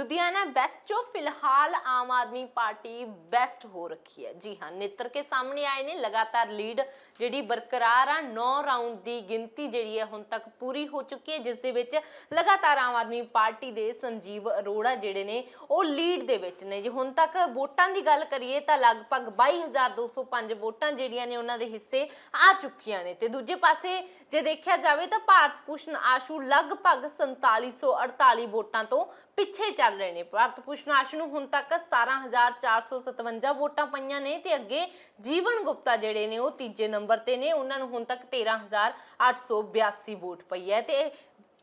Ludhiana West ਚੋਂ ਫਿਲਹਾਲ Aam Aadmi party best ਹੋ ਰੱਖੀ ਹੈ। ਜੀ ਹਾਂ, ਨਿੱਤਰ ਕੇ ਸਾਹਮਣੇ ਆਏ ਨੇ। ਲਗਾਤਾਰ ਲੀਡ ਜਿਹੜੀ ਬਰਕਰਾਰ ਆ 9 ਰਾਉਂਡ ਦੀ ਗਿਣਤੀ ਜਿਹੜੀ ਹੈ ਹੁਣ ਤੱਕ ਪੂਰੀ ਹੋ ਚੁੱਕੀ ਹੈ, ਜਿਸ ਦੇ ਵਿੱਚ ਲਗਾਤਾਰ ਆਮ ਆਦਮੀ ਪਾਰਟੀ ਦੇ ਸੰਜੀਵ ਅਰੋੜਾ ਜਿਹੜੇ ਨੇ, ਉਹ ਲੀਡ ਦੇ ਵਿੱਚ ਨੇ। ਜੇ ਹੁਣ ਤੱਕ ਵੋਟਾਂ ਦੀ ਗੱਲ ਕਰੀਏ ਤਾਂ ਲਗਭਗ 22205 ਵੋਟਾਂ ਜਿਹੜੀਆਂ ਨੇ ਉਹਨਾਂ ਦੇ ਹਿੱਸੇ ਆ ਚੁੱਕੀਆਂ ਨੇ। ਤੇ ਦੂਜੇ ਪਾਸੇ ਜੇ ਦੇਖਿਆ ਜਾਵੇ ਤਾਂ ਭਾਰਤ ਭੂਸ਼ਣ ਆਸ਼ੂ ਲਗਭਗ 4748 ਵੋਟਾਂ ਤੋਂ ਪਿੱਛੇ ਚੱਲ ਰਹੇ ਨੇ। ਭਾਰਤ ਭੂਸ਼ਣ ਆਸ਼ੂ ਨੂੰ ਹੁਣ ਤੱਕ 17457 ਵੋਟਾਂ ਪਈਆਂ ਨੇ ਤੇ ਅੱਗੇ ਜੀਵਨ ਗੁਪਤਾ ਜਿਹੜੇ ਨੇ ਉਹ ਤੀਜੇ ਨੰਬਰ ਤੇ ਨੇ। ਉਹਨਾਂ ਨੂੰ ਹੁਣ ਤੱਕ 13882 ਵੋਟ ਪਈ ਹੈ ਤੇ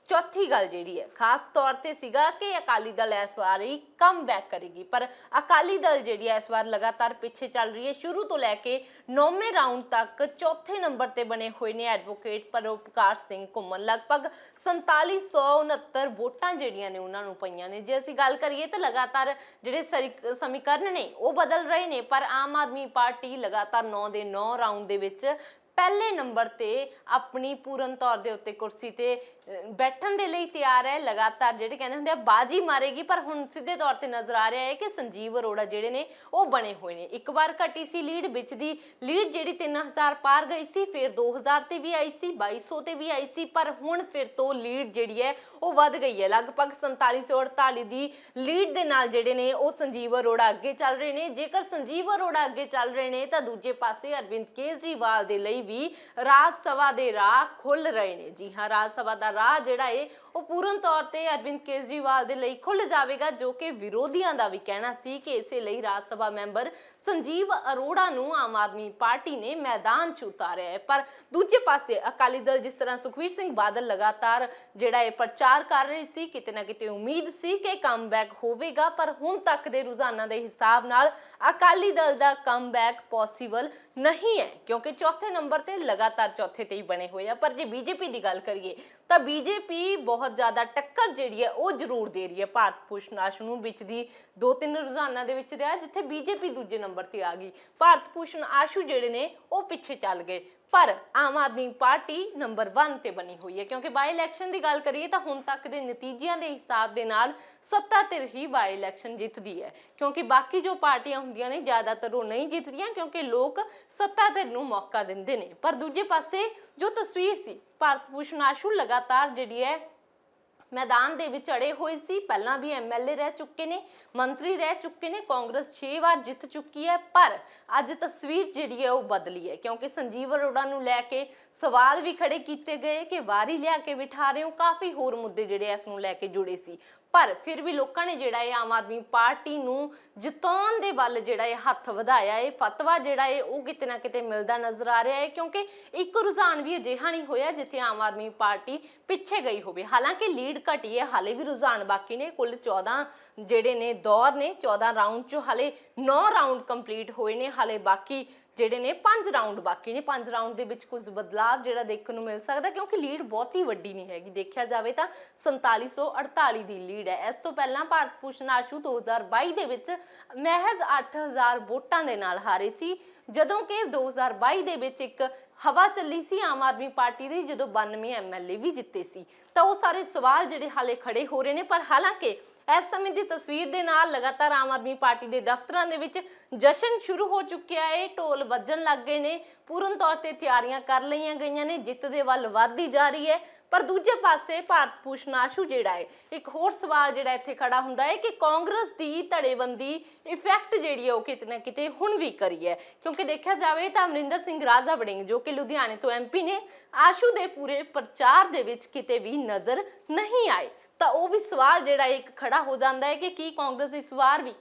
ਚੌਥੀ ਗੱਲ ਜਿਹੜੀ ਹੈ, ਖਾਸ ਤੌਰ ਤੇ ਸੀਗਾ ਕਿ ਅਕਾਲੀ ਦਲ ਇਸ ਵਾਰ ਹੀ ਕਮ ਕਰੇਗੀ। ਪਰ ਅਕਾਲੀ ਦਲ ਜਿਹੜੀ ਹੈ, ਇਸ ਵਾਰ ਲਗਾਤਾਰ ਪਿੱਛੇ ਚੱਲ ਰਹੀ ਹੈ। ਸ਼ੁਰੂ ਤੋਂ ਲੈ ਕੇ 9ਵੇਂ ਰਾਉਂਡ ਤੱਕ ਚੌਥੇ ਨੰਬਰ ਤੇ ਬਣੇ ਹੋਏ ਨੇ ਐਡਵੋਕੇਟ ਪਰਉਪਕਾਰ ਸਿੰਘ ਘੁੰਮਣ। ਲਗਭਗ 4769 ਵੋਟਾਂ ਜਿਹੜੀਆਂ ਨੇ ਉਹਨਾਂ ਨੂੰ ਪਈਆਂ ਨੇ। ਜੇ ਅਸੀਂ ਗੱਲ ਕਰੀਏ ਤਾਂ ਲਗਾਤਾਰ ਜਿਹੜੇ ਸਮੀਕਰਨ ਨੇ, ਉਹ ਬਦਲ ਰਹੇ ਨੇ। ਪਰ ਆਮ ਆਦਮੀ ਪਾਰਟੀ ਲਗਾਤਾਰ 9 ਦੇ 9 ਰਾਉਂਡ ਦੇ ਵਿੱਚ ਪਹਿਲੇ ਨੰਬਰ ਤੇ ਆਪਣੀ ਪੂਰਨ ਤੌਰ ਦੇ ਉੱਤੇ ਕੁਰਸੀ ਤੇ ਬੈਠਣ ਦੇ ਲਈ ਤਿਆਰ ਹੈ, ਲਗਾਤਾਰ ਜਿਹੜੇ ਕਹਿੰਦੇ ਹੁੰਦੇ ਆ, ਬਾਜੀ ਮਾਰੇਗੀ, ਪਰ ਹੁਣ ਸਿੱਧੇ ਤੌਰ ਤੇ ਨਜ਼ਰ ਆ ਰਿਹਾ ਹੈ ਕਿ ਸੰਜੀਵ ਅਰੋੜਾ ਜਿਹੜੇ ਨੇ, ਉਹ ਬਣੇ ਹੋਏ ਨੇ। ਇੱਕ ਵਾਰ ਘਟੀ ਸੀ ਲੀਡ, ਵਿੱਚ ਦੀ ਲੀਡ ਜਿਹੜੀ 3000 ਪਾਰ ਗਈ ਸੀ, ਫਿਰ 2000 ਤੇ ਵੀ ਆਈ ਸੀ 2200 ਤੇ ਵੀ ਆਈ ਸੀ, ਪਰ ਹੁਣ ਫਿਰ ਤੋਂ ਲੀਡ ਜਿਹੜੀ ਹੈ, ਉਹ ਵੱਧ ਗਈ ਹੈ। ਲਗਭਗ 4748 ਦੀ ਲੀਡ ਦੇ ਨਾਲ ਜਿਹੜੇ ਨੇ, ਉਹ ਸੰਜੀਵ ਅਰੋੜਾ ਅੱਗੇ ਚੱਲ ਰਹੇ ਨੇ। ਜੇਕਰ ਸੰਜੀਵ ਅਰੋੜਾ ਅੱਗੇ ਚੱਲ ਰਹੇ ਨੇ, ਤਾਂ ਦੂਜੇ ਪਾਸੇ ਅਰਵਿੰਦ ਕੇਜਰੀਵਾਲ ਦੇ ਲਈ ਵੀ ਰਾਜ ਸਭਾ ਦੇ ਰਾਹ ਖੁੱਲ ਰਹੇ ਨੇ। ਜੀ ਹਾਂ, ਰਾਜ ਸਭਾ ਦਾ ਰਾਹ ਜਿਹੜਾ ਏ, ਉਹ ਪੂਰਨ ਤੌਰ ਤੇ ਅਰਵਿੰਦ ਕੇਜਰੀਵਾਲ ਦੇ ਲਈ ਖੁੱਲ ਜਾਵੇਗਾ, ਜੋ ਕਿ ਵਿਰੋਧੀਆਂ ਦਾ ਵੀ ਕਹਿਣਾ ਸੀ ਕਿ ਇਸੇ ਲਈ ਰਾਜ ਸਭਾ ਮੈਂਬਰ ਸੰਜੀਵ ਅਰੋੜਾ ਨੂੰ ਆਮ ਆਦਮੀ ਪਾਰਟੀ ਨੇ ਮੈਦਾਨ 'ਚ ਉਤਾਰਿਆ ਹੈ। ਪਰ ਦੂਜੇ ਪਾਸੇ ਅਕਾਲੀ ਦਲ ਜਿਸ ਤਰ੍ਹਾਂ ਸੁਖਵੀਰ ਸਿੰਘ ਬਾਦਲ ਲਗਾਤਾਰ ਜਿਹੜਾ ਇਹ ਪ੍ਰਚਾਰ ਕਰ ਰਹੇ ਸੀ, ਕਿਤੇ ਨਾ ਕਿਤੇ ਉਮੀਦ ਸੀ ਕਿ ਕਮਬੈਕ ਹੋਵੇਗਾ, ਪਰ ਹੁਣ ਤੱਕ ਦੇ ਰੁਝਾਨਾਂ ਦੇ ਹਿਸਾਬ ਨਾਲ ਅਕਾਲੀ ਦਲ ਦਾ ਕਮਬੈਕ ਪੋਸੀਬਲ ਨਹੀਂ ਹੈ, ਕਿਉਂਕਿ ਚੌਥੇ ਨੰਬਰ ਤੇ ਲਗਾਤਾਰ ਚੌਥੇ ਤੇ ਹੀ ਬਣੇ ਹੋਏ ਆ। ਪਰ ਜੇ ਬੀਜੇਪੀ ਦੀ ਗੱਲ ਕਰੀਏ, ਤਾਂ ਬੀਜੇਪੀ ਬਹੁਤ ਜ਼ਿਆਦਾ ਟੱਕਰ ਜਿਹੜੀ ਹੈ, ਉਹ ਜ਼ਰੂਰ ਦੇ ਰਹੀ ਹੈ। ਭਾਰਤ ਭੂਸ਼ਣ ਆਸ਼ੂ ਨੂੰ ਵਿੱਚ ਦੀ ਦੋ ਤਿੰਨ ਰੁਝਾਨਾਂ ਦੇ ਵਿੱਚ ਰਿਹਾ, ਜਿੱਥੇ ਬੀਜੇਪੀ ਦੂਜੇ ਨੰਬਰ ਤੇ ਆ ਗਈ। ਭਾਰਤ ਭੂਸ਼ਣ ਆਸ਼ੂ ਜਿਹੜੇ ਨੇ, ਉਹ ਪਿੱਛੇ ਚੱਲ ਗਏ। ਪਰ ਆਮ ਆਦਮੀ ਪਾਰਟੀ ਨੰਬਰ 1 ਤੇ ਬਣੀ ਹੋਈ ਹੈ। ਕਿਉਂਕਿ ਬਾਈ ਇਲੈਕਸ਼ਨ ਦੀ ਗੱਲ ਕਰੀਏ ਤਾਂ ਹੁਣ ਤੱਕ ਦੇ ਨਤੀਜਿਆਂ ਦੇ ਹਿਸਾਬ ਦੇ ਨਾਲ ਸੱਤਾ ਧਿਰ ਹੀ ਬਾਈ ਇਲੈਕਸ਼ਨ ਜਿੱਤਦੀ ਹੈ। ਕਿਉਂਕਿ ਬਾਕੀ ਜੋ ਪਾਰਟੀਆਂ ਹੁੰਦੀਆਂ ਨੇ ਜ਼ਿਆਦਾਤਰ ਉਹ ਨਹੀਂ ਜਿੱਤਦੀਆਂ ਕਿਉਂਕਿ ਲੋਕ ਸੱਤਾ ਧਿਰ ਨੂੰ ਮੌਕਾ ਦਿੰਦੇ ਨੇ। ਪਰ ਦੂਜੇ ਪਾਸੇ ਜੋ ਤਸਵੀਰ ਸੀ, ਭਾਰਤ ਭੂਸ਼ਣ ਆਸ਼ੂ ਲਗਾਤਾਰ ਜਿਹੜੀ ਹੈ ਮੈਦਾਨ ਦੇ ਵਿੱਚ ਅੜੇ ਹੋਏ ਸੀ। ਪਹਿਲਾਂ ਵੀ ਐਮਐਲਏ ਰਹਿ ਚੁੱਕੇ ਨੇ, ਮੰਤਰੀ ਰਹਿ ਚੁੱਕੇ ਨੇ, ਕਾਂਗਰਸ 6 ਵਾਰ ਜਿੱਤ ਚੁੱਕੀ ਹੈ, ਪਰ ਅੱਜ ਤਸਵੀਰ ਜਿਹੜੀ ਹੈ ਉਹ ਬਦਲੀ ਹੈ, ਕਿਉਂਕਿ ਸੰਜੀਵ ਅਰੋੜਾ ਨੂੰ ਲੈ ਕੇ ਸਵਾਲ ਵੀ ਖੜੇ ਕੀਤੇ ਗਏ ਕਿ ਵਾਰੀ ਲਿਆ ਕੇ ਬਿਠਾ ਰਹੇ ਹੋ, ਕਾਫੀ ਹੋਰ ਮੁੱਦੇ ਜਿਹੜੇ ਇਸ ਨੂੰ ਲੈ ਕੇ ਜੁੜੇ ਸੀ। ਪਰ ਫਿਰ ਵੀ ਲੋਕਾਂ ਨੇ ਜਿਹੜਾ ਇਹ ਆਮ ਆਦਮੀ ਪਾਰਟੀ ਨੂੰ ਜਿਤਾਉਣ ਦੇ ਵੱਲ ਜਿਹੜਾ ਇਹ ਹੱਥ ਵਧਾਇਆ ਹੈ ਫਤਵਾ ਜਿਹੜਾ ਹੈ ਉਹ ਕਿਤੇ ਨਾ ਕਿਤੇ ਮਿਲਦਾ ਨਜ਼ਰ ਆ ਰਿਹਾ ਹੈ, ਕਿਉਂਕਿ ਇੱਕ ਰੁਝਾਨ ਵੀ ਅਜਿਹਾ ਨਹੀਂ ਹੋਇਆ ਜਿੱਥੇ ਆਮ ਆਦਮੀ ਪਾਰਟੀ ਪਿੱਛੇ ਗਈ ਹੋਵੇ। ਹਾਲਾਂਕਿ ਲੀਡ ਘਟੀ ਹੈ, ਹਾਲੇ ਵੀ ਰੁਝਾਨ ਬਾਕੀ ਨੇ, ਕੁੱਲ 14 ਜਿਹੜੇ ਨੇ ਦੌਰ ਨੇ 14 ਰਾਉਂਡ ਚੋਂ ਹਾਲੇ 9 ਰਾਉਂਡ ਕੰਪਲੀਟ ਹੋਏ ਨੇ, ਹਾਲੇ ਬਾਕੀ ਜਿਹੜੇ ਨੇ 5 ਰਾਉਂਡ ਬਾਕੀ ਨੇ। 5 ਰਾਉਂਡ ਦੇ ਵਿੱਚ ਕੁਝ ਬਦਲਾਅ ਜਿਹੜਾ ਦੇਖਣ ਨੂੰ ਮਿਲ ਸਕਦਾ, ਕਿਉਂਕਿ ਲੀਡ ਬਹੁਤ ਹੀ ਵੱਡੀ ਨਹੀਂ ਹੈਗੀ। ਦੇਖਿਆ ਜਾਵੇ ਤਾਂ 4748 ਦੀ ਲੀਡ ਹੈ। ਇਸ ਤੋਂ ਪਹਿਲਾਂ ਭਾਰਤ ਭੂਸ਼ਣ ਆਸ਼ੂ 2022 ਦੇ ਵਿੱਚ ਮਹਿਜ਼ 8000 ਵੋਟਾਂ ਦੇ ਨਾਲ ਹਾਰੇ ਸੀ। ਜਦੋਂ ਕਿ 2022 ਦੇ ਵਿੱਚ ਇੱਕ ਹਵਾ ਚੱਲੀ ਸੀ ਆਮ ਆਦਮੀ ਪਾਰਟੀ ਦੀ, ਜਦੋਂ 92 ਐਮਐਲਏ ਵੀ ਜਿੱਤੇ ਸੀ। ਤਾਂ ਉਹ ਸਾਰੇ ਸਵਾਲ ਜਿਹੜੇ ਹਾਲੇ ਖੜੇ ਹੋ ਰਹੇ ਨੇ, ਪਰ ਹਾਲਾਂਕਿ ਇਸ ਸਮੇਂ ਦੀ ਤਸਵੀਰ ਦੇ ਨਾਲ ਲਗਾਤਾਰ ਆਮ ਆਦਮੀ ਪਾਰਟੀ ਦੇ ਦਫ਼ਤਰਾਂ ਦੇ ਵਿੱਚ ਜਸ਼ਨ ਸ਼ੁਰੂ ਹੋ ਚੁੱਕਿਆ ਹੈ। ਢੋਲ ਵੱਜਣ ਲੱਗ ਗਏ ਨੇ। ਪੂਰਨ ਤੌਰ ਤੇ ਤਿਆਰੀਆਂ ਕਰ ਲਈਆਂ ਗਈਆਂ ਨੇ। ਜਿੱਤ ਦੇ ਵੱਲ ਵਧਦੀ ਜਾ ਰਹੀ ਹੈ। ਪਰ ਦੂਜੇ ਪਾਸੇ ਭਾਰਤ ਭੂਸ਼ਣ ਆਸ਼ੂ ਜਿਹੜਾ ਹੈ, ਇੱਕ ਹੋਰ ਸਵਾਲ ਜਿਹੜਾ ਇੱਥੇ ਖੜਾ ਹੁੰਦਾ ਹੈ ਕਿ ਕਾਂਗਰਸ ਦੀ ਧੜੇਬੰਦੀ ਇਫੈਕਟ ਜਿਹੜੀ ਹੈ ਉਹ ਕਿਤੇ ਨਾ ਕਿਤੇ ਹੁਣ ਵੀ ਕਰੀ ਹੈ। ਕਿਉਂਕਿ ਦੇਖਿਆ ਜਾਵੇ ਤਾਂ ਅਮਰਿੰਦਰ ਸਿੰਘ ਰਾਜਾ ਵੜਿੰਗ, ਜੋ ਕਿ ਲੁਧਿਆਣੇ ਤੋਂ ਐਮਪੀ ਨੇ, ਆਸ਼ੂ ਦੇ ਪੂਰੇ ਪ੍ਰਚਾਰ ਦੇ ਵਿੱਚ ਕਿਤੇ ਵੀ ਨਜ਼ਰ ਨਹੀਂ ਆਏ। ਤਾਂ ਉਹ ਵੀ ਸਵਾਲ ਜਿਹੜਾ ਇੱਕ ਖੜਾ ਹੋ ਜਾਂਦਾ ਹੈ ਕਿ ਕੀ ਕਾਂਗਰਸ ਇਸ ਵਾਰ ਵੀ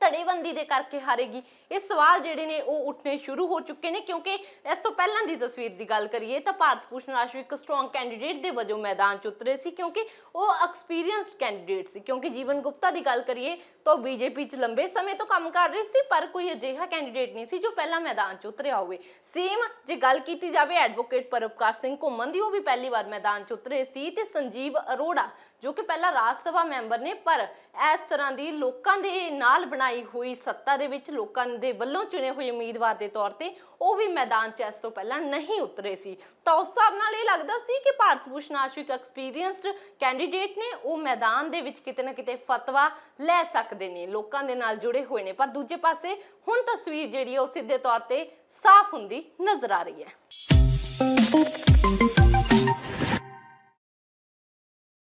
ਧੜੇਬੰਦੀ ਦੇ ਕਰਕੇ ਹਾਰੇਗੀ। ਇਹ ਸਵਾਲ ਜਿਹੜੇ ਨੇ ਉਹ ਉੱਠਣੇ ਸ਼ੁਰੂ ਹੋ ਚੁੱਕੇ ਨੇ ਕਿਉਂਕਿ ਇਸ ਤੋਂ ਪਹਿਲਾਂ ਦੀ ਤਸਵੀਰ ਦੀ ਗੱਲ ਕਰੀਏ ਤਾਂ ਭਾਰਤ ਭੂਸ਼ਣ ਆਸ਼ੂ ਇੱਕ ਸਟਰੋਂਗ ਕੈਂਡੀਡੇਟ ਦੇ ਵਜੋਂ ਮੈਦਾਨ 'ਚ ਉਤਰੇ ਸੀ ਕਿਉਂਕਿ ਉਹ ਐਕਸਪੀਰੀਅੰਸਡ ਕੈਂਡੀਡੇਟ ਸੀ। ਕਿਉਂਕਿ ਜੀਵਨ ਗੁਪਤਾ ਦੀ ਗੱਲ ਕਰੀਏ ਤਾਂ ਬੀਜੇਪੀ 'ਚ ਲੰਬੇ ਸਮੇਂ ਤੋਂ ਕੰਮ ਕਰ ਰਹੇ ਸੀ ਪਰ ਕੋਈ ਅਜਿਹਾ ਕੈਂਡੀਡੇਟ ਨਹੀਂ ਸੀ ਜੋ ਪਹਿਲਾਂ ਮੈਦਾਨ 'ਚ ਉਤਰਿਆ ਹੋਵੇ। ਸੇਮ ਜੇ ਗੱਲ ਕੀਤੀ ਜਾਵੇ ਐਡਵੋਕੇਟ ਪਰਪਕਾਰ ਸਿੰਘ ਘੁੰਮਣ ਦੀ, ਉਹ ਵੀ ਪਹਿਲੀ ਵਾਰ ਮੈਦਾਨ 'ਚ ਉਤਰੇ ਸੀ ਤੇ ਸੰਜੀਵ ਅਰੋੜਾ ਜੋ ਕਿ ਪਹਿਲਾਂ ਰਾਜ ਸਭਾ ਮੈਂਬਰ ਨੇ, ਪਰ ਇਸ ਤਰ੍ਹਾਂ ਦੀ ਲੋਕਾਂ ਦੇ ਨਾਲ ਬਣਾਈ ਹੋਈ ਸੱਤਾ ਦੇ ਵਿੱਚ ਲੋਕਾਂ ਦੇ ਵੱਲੋਂ ਚੁਣੇ ਹੋਏ ਉਮੀਦਵਾਰ ਦੇ ਤੌਰ ਤੇ ਉਹ ਵੀ ਮੈਦਾਨ 'ਚ ਇਸ ਤੋਂ ਪਹਿਲਾਂ ਨਹੀਂ ਉਤਰੇ ਸੀ। ਤਾਂ ਉਸ ਹਿਸਾਬ ਨਾਲ ਇਹ ਲੱਗਦਾ ਸੀ ਕਿ ਭਾਰਤ ਭੂਸ਼ਣ ਆਸ਼ੂ ਇੱਕ ਐਕਸਪੀਰੀਅੰਸਡ ਕੈਂਡੀਡੇਟ ਨੇ, ਉਹ ਮੈਦਾਨ ਦੇ ਵਿੱਚ ਕਿਤੇ ਨਾ ਕਿਤੇ ਫਤਵਾ ਲੈ ਸਕਦੇ ਨੇ, ਲੋਕਾਂ ਦੇ ਨਾਲ ਜੁੜੇ ਹੋਏ ਨੇ। ਪਰ ਦੂਜੇ ਪਾਸੇ ਹੁਣ ਤਸਵੀਰ ਜਿਹੜੀ ਹੈ ਉਹ ਸਿੱਧੇ ਤੌਰ ਤੇ ਸਾਫ਼ ਹੁੰਦੀ ਨਜ਼ਰ ਆ ਰਹੀ ਹੈ।